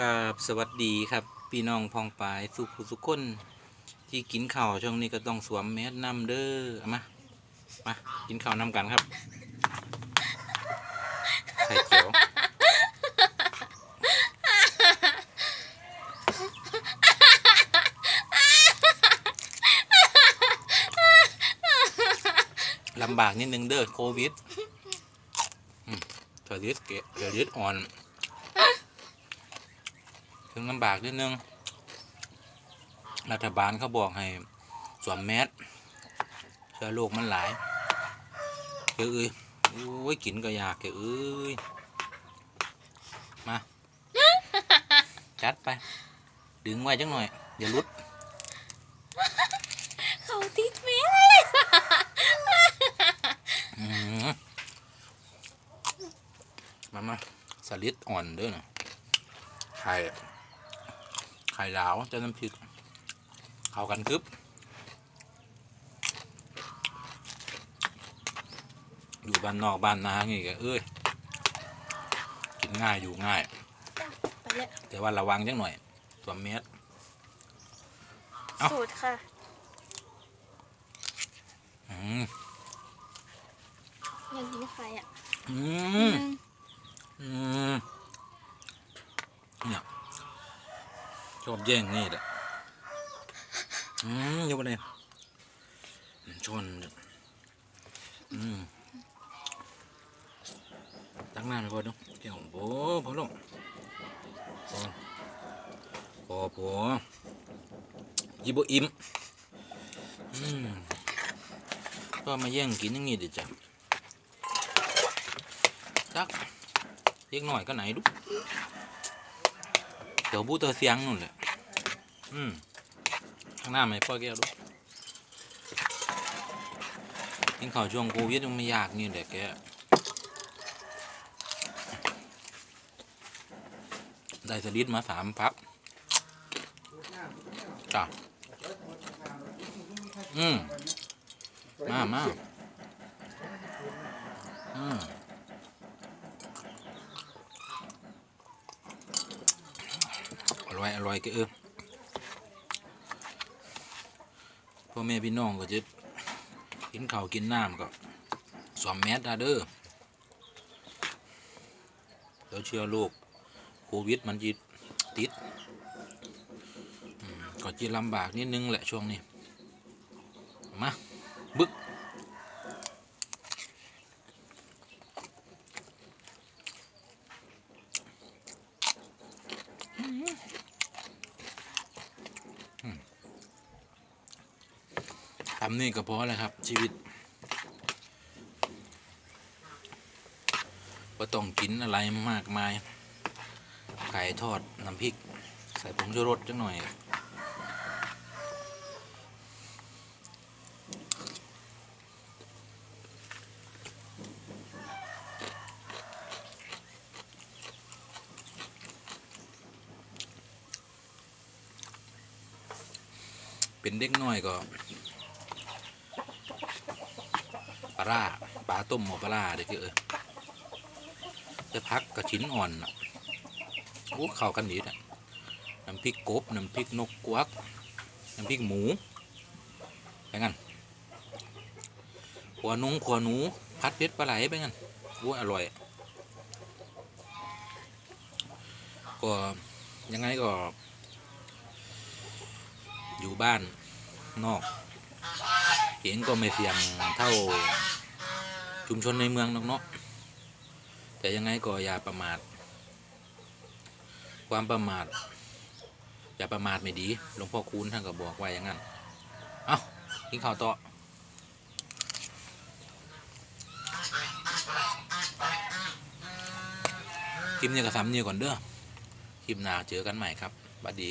กับสวัสดีครับพี่น้องพองปายสุขสุขคนที่กินข้าวช่วงนี้ก็ต้องสวมแมสนำเด้อเอามามากินข้าวนำกันครับไข่เขียวลำบากนิดนึงเด้อโควิดอืมเธอลิดเกะเธอลิดอ่อน ถึงลำบากนิดนึง รัฐบาลเขาบอกให้สวมแมสเชื้อโรคมันหลายเกเอ้ยโอ้ยกินก็อยากเกเอ้ยมา จัดไป ดึงไว้จังหน่อย อย่าหลุดเขาติดแม่อืมมามาสลิดอ่อนเด้อนะไข่ไข่ดาวเจะน้ำพริกเข้ากันคึบอยู่บ้านนอกบ้านนาไงกเอ้ยกินง่ายอยู่ง่ายไปเลยแต่ว่าระวังจังหน่อยสวมเมสเอ้าสูตรค่ะอืมยังกินไข่อะอืมอืมเนี่ยช อบแย่งนี่แหละอืมยกไปเลยอืมชนอืมตั้งหน้าไปก่อนดูเกี่ยวโอ้พอลงพอพอพอยิบอิ่มอืมก็มาแย่งกินอย่างนี้ดิจ้ะจักเล็กหน่อยก็ไหนดูก เดี๋ยวบูเตอเสียงนู่นแหละอืมข้างหน้าไม่พ่อแก้วดูกินข้าช่วงโควิดมันไม่ยากนี่แหละแกได้สลิดมาสามพักจ้ะอืม มามาอืม อ ร่อยอร่อยก็เออพ่อแม่พี่น้องก็จะกินข้าวกินน้ำก็สวมแมสนะเด้อแล้วเชื้อโรคโควิดมันจิติดก็จะลำบากนิดนึงแหละช่วงนี้มาบึก ทำนี่ก็พอแล้วครับ ชีวิตก็ต้องกินอะไรมากมาย ไก่ทอด น้ำพริก ใส่ผงชูรสจังหน่อย เป็นเด็กน้อยก็ ปลา ร่าปลาต้มหมอปลาเด็กเอ้ยจะพักกระชิ้นอ่อนโอ้เข้ากันดีนะน้ำพริกกบน้ำพริกนกกวักน้ำพริกหมูไปงั้นขัวนุ้งขัวหนูพัดเพชรปลาไหลไปงั้นโอ้อร่อย ก็ยังไงก็ อยู่บ้านนอกเสียงก็ไม่เสียงเท่า ชุมชนในเมืองหรอกเนาะแต่ยังไงก็อย่าประมาท ความประมาท อย่าประมาทไม่ดีหลวงพ่อคูณท่านก็บอกไว้อย่างนั้น เอากินข้าวต่อคลิปนี้ก็สามนิ้วก่อนเด้อคลิปหน้าเจอกันใหม่ครับบัดดี